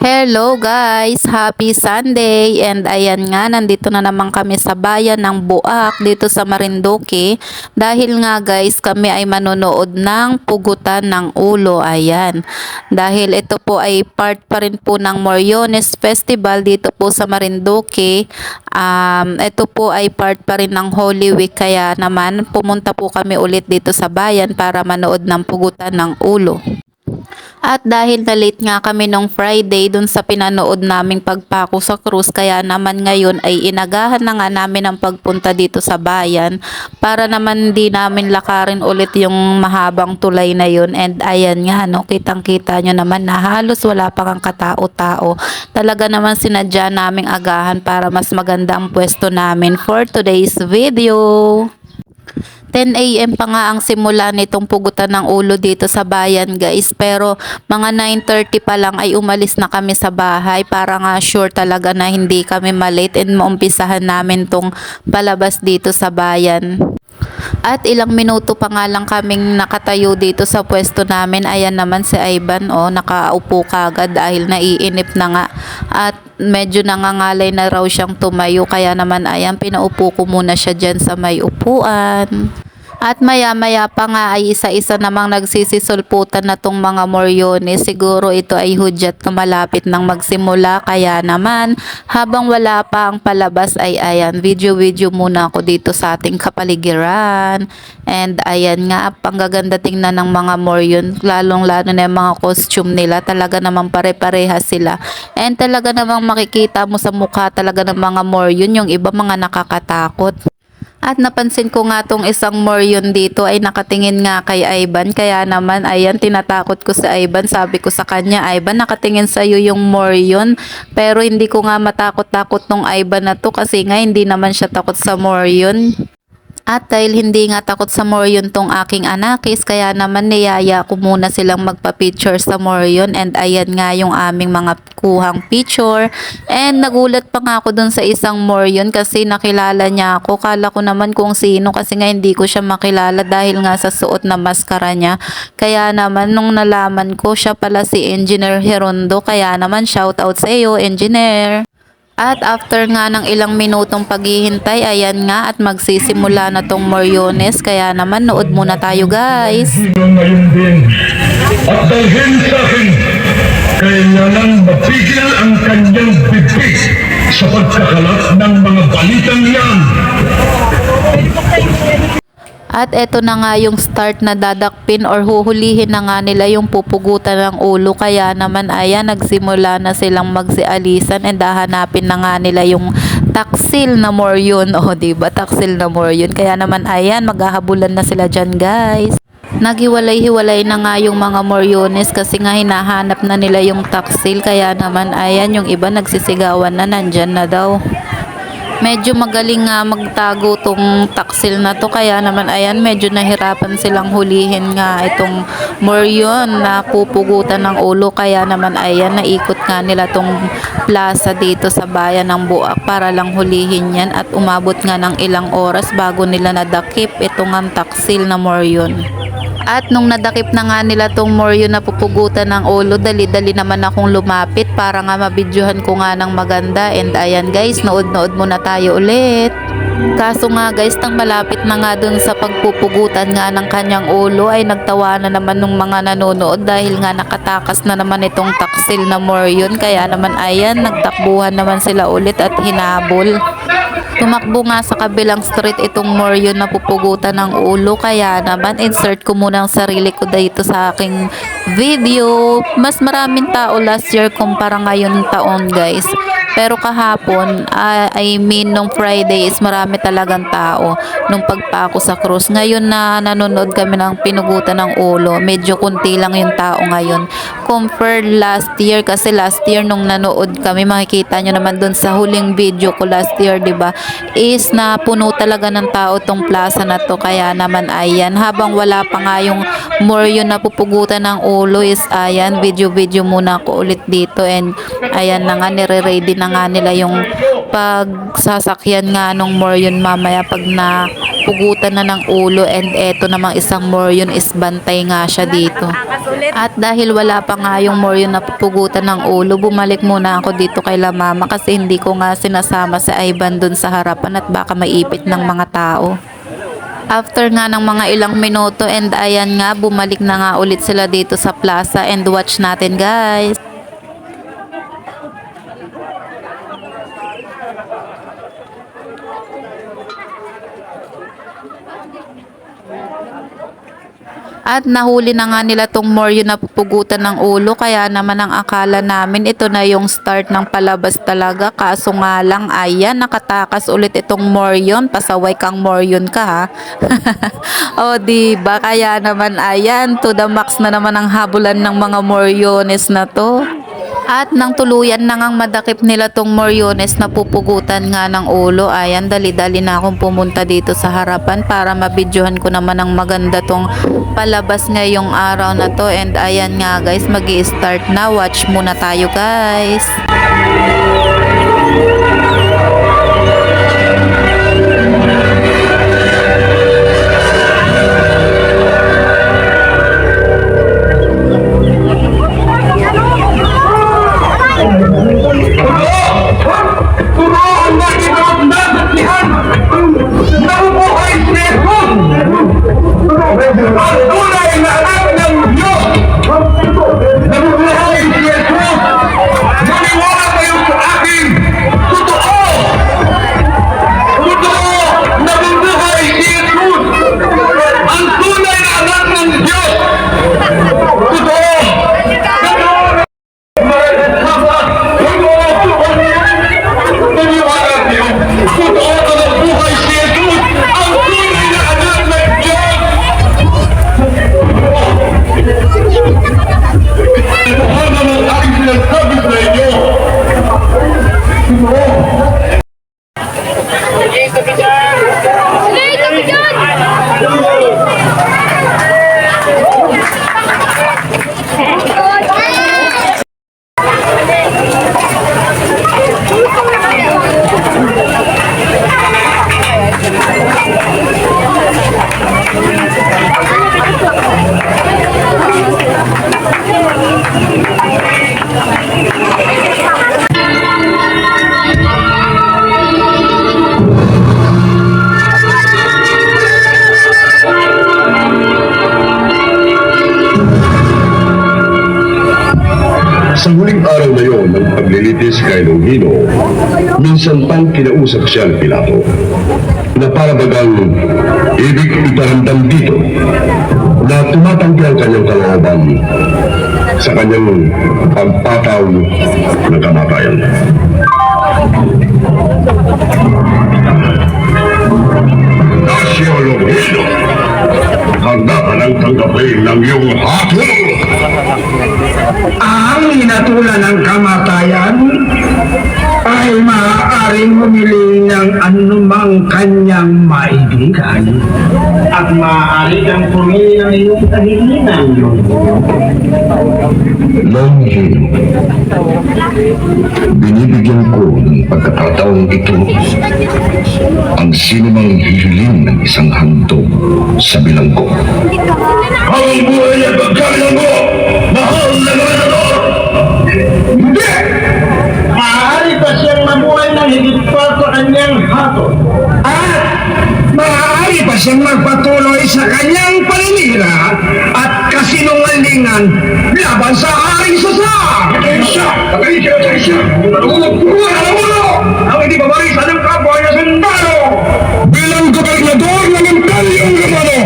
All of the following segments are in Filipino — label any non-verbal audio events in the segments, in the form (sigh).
Hello guys! Happy Sunday! And ayan nga, nandito na naman kami sa bayan ng Buak dito sa Marinduque. Dahil nga guys, kami ay manonood ng pugutan ng ulo. Ayan. Dahil ito po ay part pa rin po ng Moriones Festival dito po sa Marinduque. Um, ito po ay part pa rin ng Holy Week. Kaya naman, pumunta po kami ulit dito sa bayan para manood ng pugutan ng ulo. At dahil na late nga kami nung Friday dun sa pinanood naming pagpako sa cruise kaya naman ngayon ay inagahan na nga namin ang pagpunta dito sa bayan para naman di namin lakarin ulit yung mahabang tulay na yun. And ayan nga no kitang kita nyo naman na halos wala pa kang katao-tao. Talaga naman sinadya naming agahan para mas maganda ang pwesto namin for today's video 10 a.m. pa nga ang simula nitong pugutan ng ulo dito sa bayan guys. Pero mga 9.30 pa lang ay umalis na kami sa bahay para nga sure talaga na hindi kami malate and maumpisahan namin tong palabas dito sa bayan. At ilang minuto pa nga lang kaming nakatayo dito sa pwesto namin. Ayan naman si Ivan, oh, nakaupo kagad dahil naiinip na nga. At medyo nangangalay na raw siyang tumayo. Kaya naman, ayan, pinaupo ko muna siya dyan sa may upuan. At maya-maya pa nga ay isa-isa namang nagsisisulputan na tong mga moryones. Siguro ito ay hudyat na malapit nang magsimula. Kaya naman, habang wala pa ang palabas ay ayan, video-video muna ako dito sa ating kapaligiran. And ayan nga, panggaganda tingnan ng mga moryon. Lalong-lalo na yung mga costume nila. Talaga namang pare-parehas sila. And talaga namang makikita mo sa mukha talaga ng mga moryon. Yung iba mga nakakatakot. At napansin ko nga tong isang Moryon dito ay nakatingin nga kay Ivan. Kaya naman, ayan, tinatakot ko si Ivan. Sabi ko sa kanya, Ivan, nakatingin sa'yo yung Moryon. Pero hindi ko nga matakot-takot tong Ivan na to kasi nga hindi naman siya takot sa Moryon. At dahil hindi nga takot sa Morion tong aking anakis, kaya naman niyaya ko muna silang magpa-picture sa Morion and ayan nga yung aming mga kuhang picture. And nagulat pa nga ako dun sa isang Morion kasi nakilala niya ako. Kala ko naman kung sino kasi nga hindi ko siya makilala dahil nga sa suot na maskara niya. Kaya naman nung nalaman ko siya pala si Engineer Herondo, kaya naman shout out sa iyo, Engineer. At after nga ng ilang minutong paghihintay, ayan nga at magsisimula na tong Moriones. Kaya naman, nood muna tayo guys. At dalhin sa akin, kailangan mapigil ang kanyang bibig sa pagkakalat ng mga balitang yan. At eto na nga yung start na dadakpin or huhulihin na nga nila yung pupugutan ng ulo. Kaya naman ayan, nagsimula na silang magsialisan and hahanapin na nga nila yung taksil na moryon. (laughs) O, di ba Taksil na moryon. Kaya naman ayan, maghahabulan na sila dyan guys. Naghiwalay-hiwalay na nga yung mga moryones kasi nga hinahanap na nila yung taksil. Kaya naman ayan, yung iba nagsisigawan na nandyan na daw medyo magaling nga magtago tong taksil na to kaya naman ayan medyo nahirapan silang hulihin nga itong moryon na pupugutan ng ulo kaya naman ayan naikot nga nila tong plaza dito sa bayan ng Buak para lang hulihin yan at umabot nga ng ilang oras bago nila nadakip itong ang taksil na moryon. At nung nadakip na nga nila tong moryo na pupugutan ng ulo, dali-dali naman akong lumapit para nga mabidyohan ko nga ng maganda. And ayan guys, nood-nood muna tayo ulit. Kaso nga guys, nang malapit na nga dun sa pagpupugutan nga ng kanyang ulo ay nagtawa na naman ng mga nanonood dahil nga nakatakas na naman itong taksil na moryon. Kaya naman ayan, nagtakbuhan naman sila ulit at hinabol. Tumakbo nga sa kabilang street itong moryon na pupugutan ng ulo kaya naman insert ko muna ang sarili ko dito sa aking video. Mas maraming tao last year kumpara ngayon taon guys. Pero kahapon, ah, I mean nung Friday is marami talagang tao nung pagpako sa cruise. Ngayon na nanonood kami ng pinugutan ng ulo, medyo kunti lang yung tao ngayon. Compare last year kasi last year nung nanood kami, makikita nyo naman dun sa huling video ko last year, ba? Is na puno talaga ng tao tong plaza na to. Kaya naman ayan, habang wala pa nga yung Moryo na pupugutan ng ulo is ayan, video-video muna ako ulit dito and ayan na nga, nire-ready na nga nila yung pagsasakyan nga nung Moryon mamaya pag na napupugutan na ng ulo and eto namang isang Moryon is bantay nga siya dito. At dahil wala pa nga yung Moryon na pupugutan ng ulo, bumalik muna ako dito kay La Mama kasi hindi ko nga sinasama si Ivan dun sa harapan at baka maipit ng mga tao. After nga ng mga ilang minuto and ayan nga, bumalik na nga ulit sila dito sa plaza and watch natin guys. At nahuli na nga nila tong Moryo na pupugutan ng ulo kaya naman ang akala namin ito na yung start ng palabas talaga. Kaso nga lang ayan nakatakas ulit itong Moryon. Pasaway kang Moryon ka ha? (laughs) O di ba kaya naman ayan to the max na naman ang habulan ng mga Moryones na to at nang tuluyan na ngang madakip nila tong Moriones na pupugutan nga ng ulo, ayan, dali-dali na akong pumunta dito sa harapan para mabidyohan ko naman ng maganda tong palabas ngayong araw na to. And ayan nga guys, mag start na. Watch muna tayo guys. Minsan pang kinausap siya ni Pilato na para bagang ibig iparamdam dito na tumatanggi ang kanyang kalooban sa kanyang pagpataw na kamatayan. Nasyo Longino, handa ka nang tanggapin ng iyong hatol! ang hinatulan ng kamatayan ay maaaring humili ng anumang kanyang maibigan at maaari kang pumili ng iyong kahilingan. Longhino. Binibigyan ko ng pagkakataong ito ang sinumang hihiling ng isang handog sa bilanggo. Ang buhay at pagkain siyang magpatuloy sa kanyang paninira at kasinungalingan laban sa Haring Susa! Siya! Patayin siya! Patayin siya! Buwan ang ulo! Ang hindi pamarisa ng kapwa niya sundalo! Bilang gobernador ng Imperyong Romano,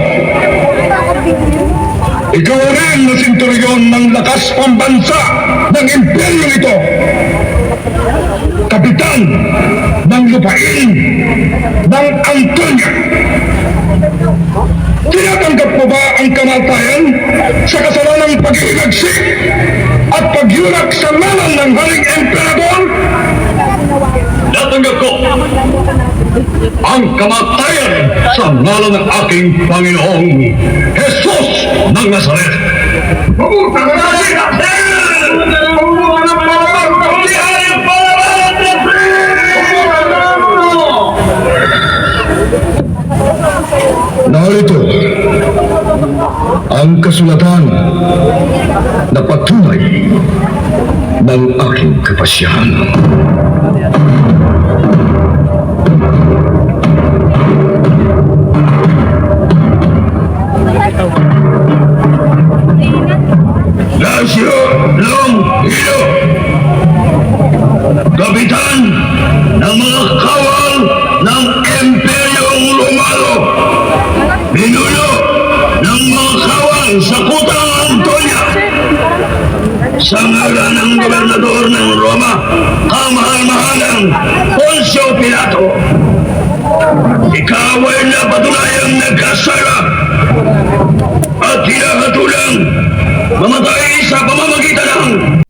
ikaw rin na sinturyon ng lakas pambansa ng imperyong ito. Kapitan ng lupain ng Antonia. Tinatanggap mo ba ang kamatayan sa kasalanang pag-iinagsik at pagyurak sa ngalan ng Haring Emperador? Natanggap ko ang kamatayan sa ngalan ng aking Panginoong Jesus ng Nazaret. Pumunta ka Sa ngalan ng gobernador ng Roma Kamahal-mahalang Poncio Pilato. Ikaw ay napatunayang nagkasala at hinahatulang mamatay sa pamamagitan ng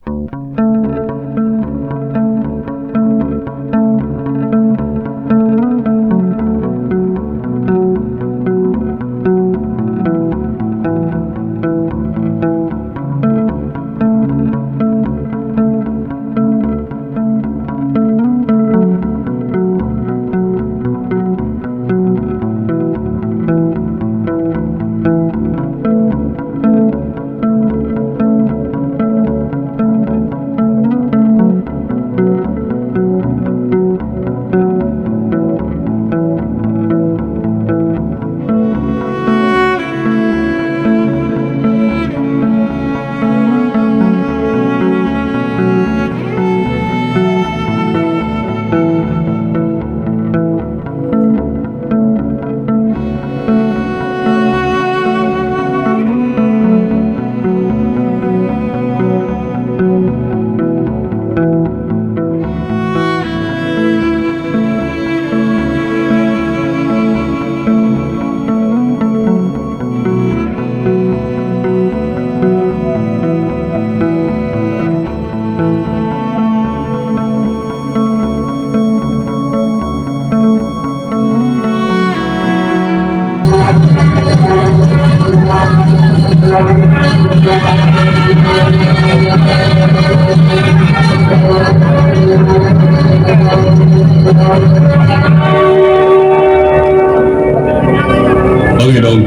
Panginoon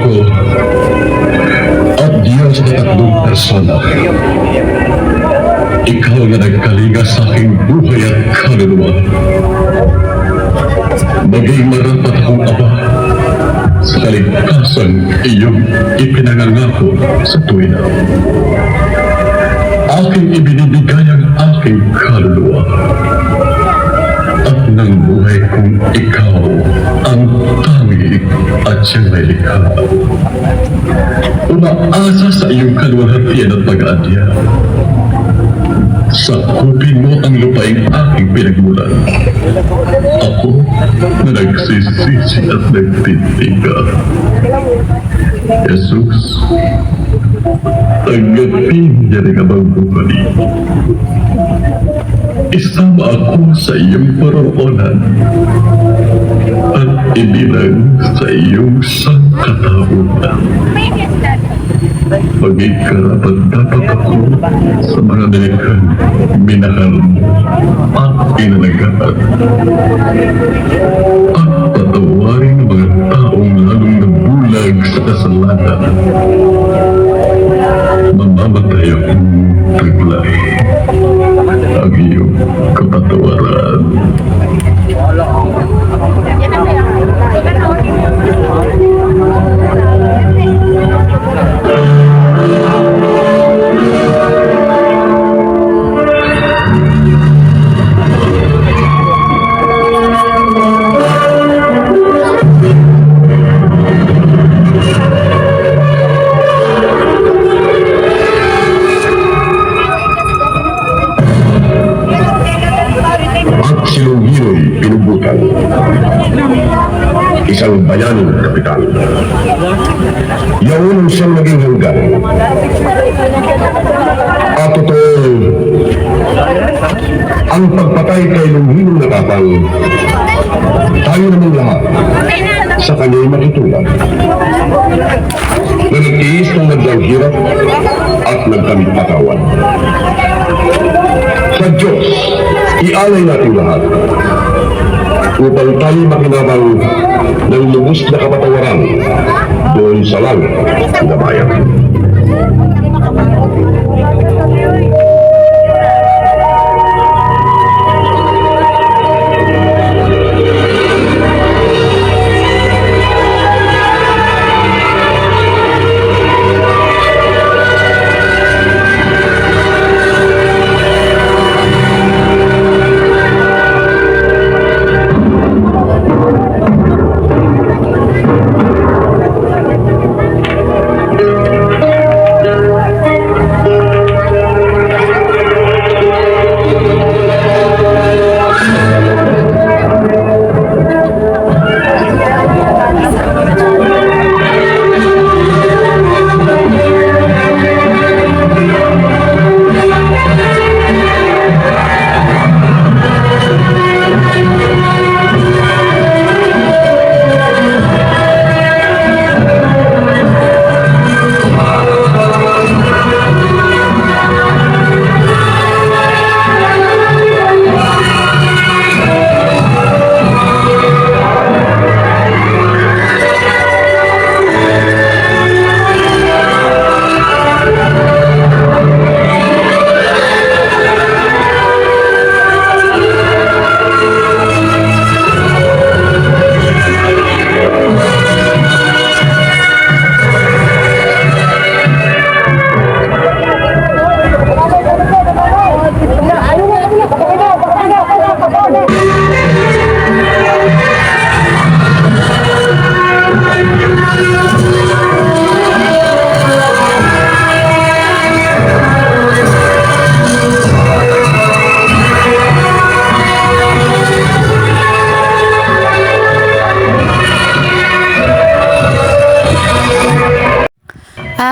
ko at Diyos na tatlong persona. Ikaw na nagkalinga sa aking buhay at kaluluwa. Maging marapat akong Ama kaligtasan iyong ipinangangako sa tuwina. Aking ibinibigay ang aking kaluluwa at ng buhay kong ikaw ang tangi at siyang may likha. Umaasa sa iyong kaluwalhatian at pag-aadya. Sakupin mo ang lupaing aking pinagmulan. Ako na nagsisisi at nagtitika. Jesus, tanggapin niya rin ang buhay. Isama ako sa iyong paroonan at ibilang sa iyong sangkatauhan. Maging karapat dapat ako sa mga nilikhan minahal at inalagaan. At patawarin ang mga taong lalong nabulag sa kasalanan. Mamamatay akong taglay ang iyong Isang bayaning kapitan. Yaon ang siyang naging hanggan. At totoo, ang pagpatay kay Longhino nakapang tayo namang lahat sa kanya'y makitulad. Na nagtiis ng nagdang hirap at nagkamit patawan. Sa Diyos, ialay natin lahat upang tayo makinabang ng lubos na kapatawaran doon sa langit na bayan.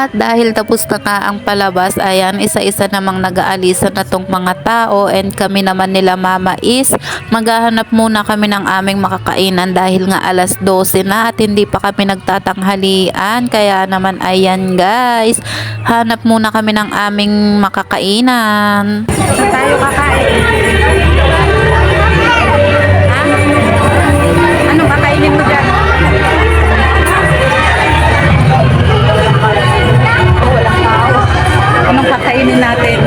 At dahil tapos na nga ang palabas, ayan, isa-isa namang nag-aalisan na tong mga tao and kami naman nila mama is maghahanap muna kami ng aming makakainan dahil nga alas 12 na at hindi pa kami nagtatanghalian. Kaya naman ayan guys, hanap muna kami ng aming makakainan. Tayo kakain? Kakainin natin?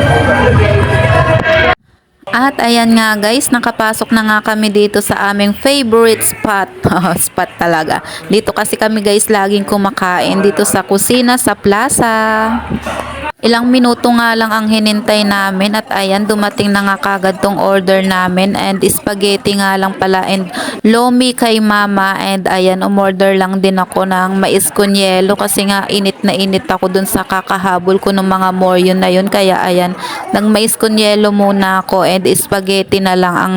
At ayan nga guys, nakapasok na nga kami dito sa aming favorite spot. (laughs) spot talaga. Dito kasi kami guys laging kumakain dito sa kusina sa plaza. Ilang minuto nga lang ang hinintay namin at ayan dumating na nga kagad tong order namin and spaghetti nga lang pala and lomi kay mama and ayan umorder lang din ako ng mais con yelo kasi nga init na init ako dun sa kakahabol ko ng mga moryon na yun kaya ayan nag mais con yelo muna ako and spaghetti na lang ang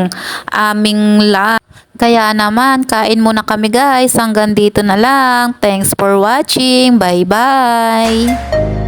aming la kaya naman, kain muna kami guys. Hanggang dito na lang. Thanks for watching. Bye-bye.